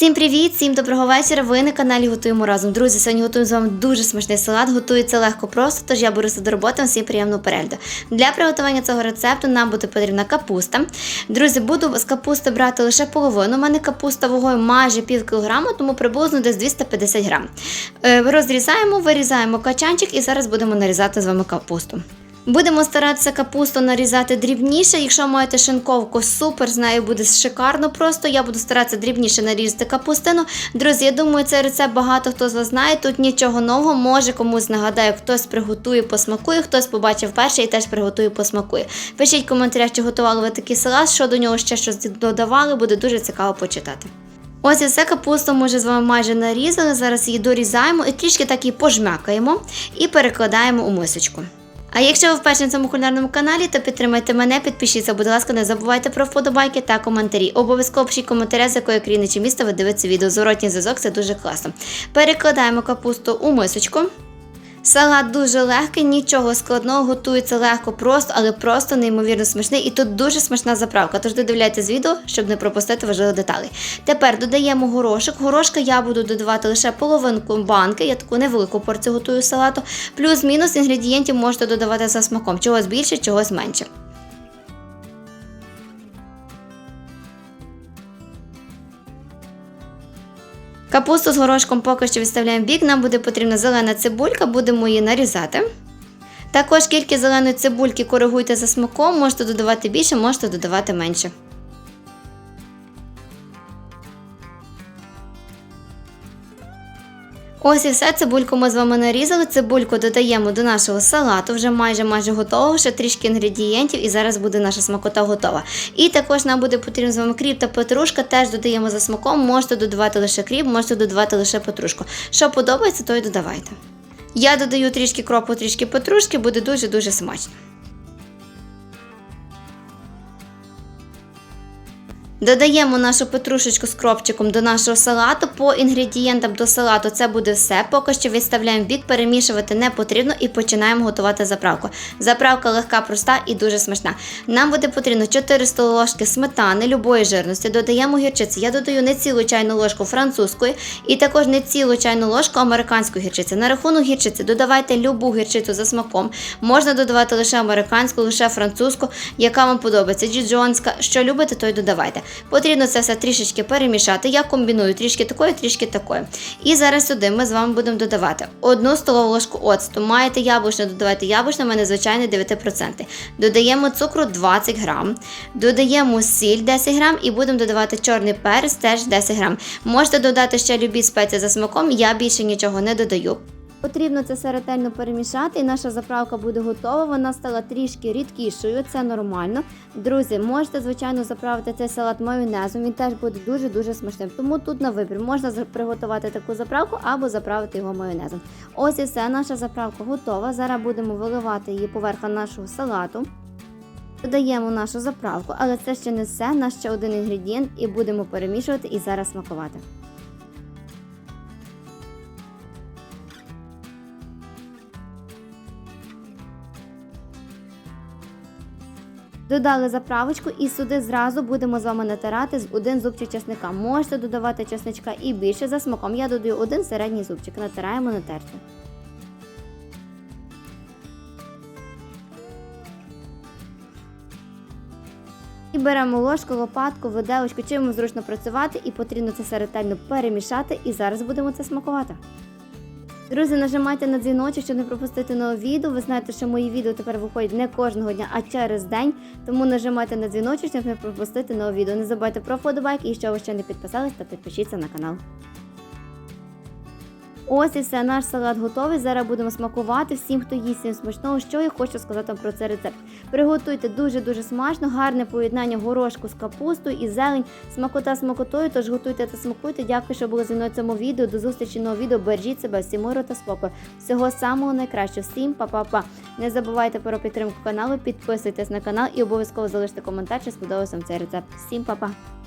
Всім привіт, всім доброго вечора. Ви на каналі Готуємо разом. Друзі, сьогодні готуємо з вами дуже смачний салат. Готується легко просто, тож я беруся до роботи. Всім приємного перегляду. Для приготування цього рецепту нам буде потрібна капуста. Друзі, буду з капусти брати лише половину. У мене капуста вагою майже пів кілограма, тому приблизно десь 250 грам. Е, Розрізаємо, вирізаємо качанчик і зараз будемо нарізати з вами капусту. Будемо старатися капусту нарізати дрібніше. Якщо маєте шинковку, супер, з нею буде шикарно. Просто я буду старатися дрібніше нарізати капустину. Друзі, я думаю, цей рецепт багато хто з вас знає. Тут нічого нового. Може комусь нагадаю, хтось приготує, посмакує, хтось побачив перше і теж приготує, посмакує. Пишіть в коментарях, чи готували ви такий салат, що до нього ще щось додавали, буде дуже цікаво почитати. Ось і все капусту ми вже з вами майже нарізали. Зараз її дорізаємо і трішки так її пожмякаємо і перекладаємо у мисочку. А якщо ви вперше на цьому кулінарному каналі, то підтримайте мене, підпишіться, будь ласка, не забувайте про вподобайки та коментарі. Обов'язково пишіть коментаря, з якої країни чи міста ви дивитеся відео. Зворотній зв'язок це дуже класно. Перекладаємо капусту у мисочку. Салат дуже легкий, нічого складного, готується легко, просто, але просто неймовірно смачний. І тут дуже смачна заправка. Тож додивляйтесь відео, щоб не пропустити важливі деталі. Тепер додаємо горошок. Горошка я буду додавати лише половинку банки. Я таку невелику порцію готую салату. Плюс-мінус інгредієнтів можете додавати за смаком. Чогось більше, чогось менше. Капусту з горошком поки що відставляємо бік. Нам буде потрібна зелена цибулька, будемо її нарізати. Також кількість зеленої цибульки коригуйте за смаком, можете додавати більше, можете додавати менше. Ось і все, цибульку ми з вами нарізали. Цибульку додаємо до нашого салату, вже майже майже готового, ще трішки інгредієнтів, і зараз буде наша смакота готова. І також нам буде потрібен з вами кріп та петрушка, теж додаємо за смаком. Можете додавати лише кріп, можете додавати лише петрушку. Що подобається, то й додавайте. Я додаю трішки кропу, трішки петрушки, буде дуже-дуже смачно. Додаємо нашу петрушечку з кропчиком до нашого салату. По інгредієнтам до салату це буде все. Поки що відставляємо в бік, перемішувати не потрібно і починаємо готувати заправку. Заправка легка, проста і дуже смачна. Нам буде потрібно 4 столові ложки сметани любої жирності. Додаємо гірчиці. Я додаю не цілу чайну ложку французької і також не цілу чайну ложку американської гірчиці. На рахунок гірчиці додавайте любу гірчицю за смаком. Можна додавати лише американську, лише французьку, яка вам подобається. Діджонська, що любите, то й додавайте. Потрібно це все трішечки перемішати. Я комбіную трішки такої, трішки такої. І зараз сюди ми з вами будемо додавати одну столову ложку оцту. Маєте яблучне, додавайте яблучне, в мене звичайне 9%. Додаємо цукру 20 грам, додаємо сіль 10 грам і будемо додавати чорний перець теж 10 грам. Можете додати ще любі спеції за смаком, я більше нічого не додаю. Потрібно це все ретельно перемішати, і наша заправка буде готова. Вона стала трішки рідкішою, це нормально. Друзі, можете, звичайно, заправити цей салат майонезом, він теж буде дуже-дуже смачним. Тому тут на вибір можна приготувати таку заправку або заправити його майонезом. Ось і все, наша заправка готова. Зараз будемо виливати її поверх нашого салату. Додаємо нашу заправку, але це ще не все. Наш ще один інгредієнт, і будемо перемішувати і зараз смакувати. Додали заправочку і сюди зразу будемо з вами натирати з один зубчик чесника. Можете додавати чесничка і більше за смаком. Я додаю один середній зубчик. Натираємо на терці. І беремо ложку, лопатку, виделочку, чим зручно працювати, і потрібно це все ретельно перемішати. І зараз будемо це смакувати. Друзі, нажимайте на дзвіночок, щоб не пропустити нове відео. Ви знаєте, що мої відео тепер виходять не кожного дня, а через день. Тому нажимайте на дзвіночок, щоб не пропустити нове відео. Не забувайте про вподобайки і якщо ви ще не підписались, то підпишіться на канал. Ось і все, наш салат готовий. Зараз будемо смакувати всім, хто їсть всім смачного. Що я хочу сказати про цей рецепт. Приготуйте дуже-дуже смачно, гарне поєднання горошку з капустою і зелень, смакота смакотою. Тож готуйте та смакуйте. Дякую, що були зі мною в цьому відео. До зустрічі нового відео. Бережіть себе, всім миру та спокою. Всього самого найкращого. Всім па-па-па. Не забувайте про підтримку каналу, підписуйтесь на канал і обов'язково залиште коментар, чи сподобався вам цей рецепт. Всім па-па!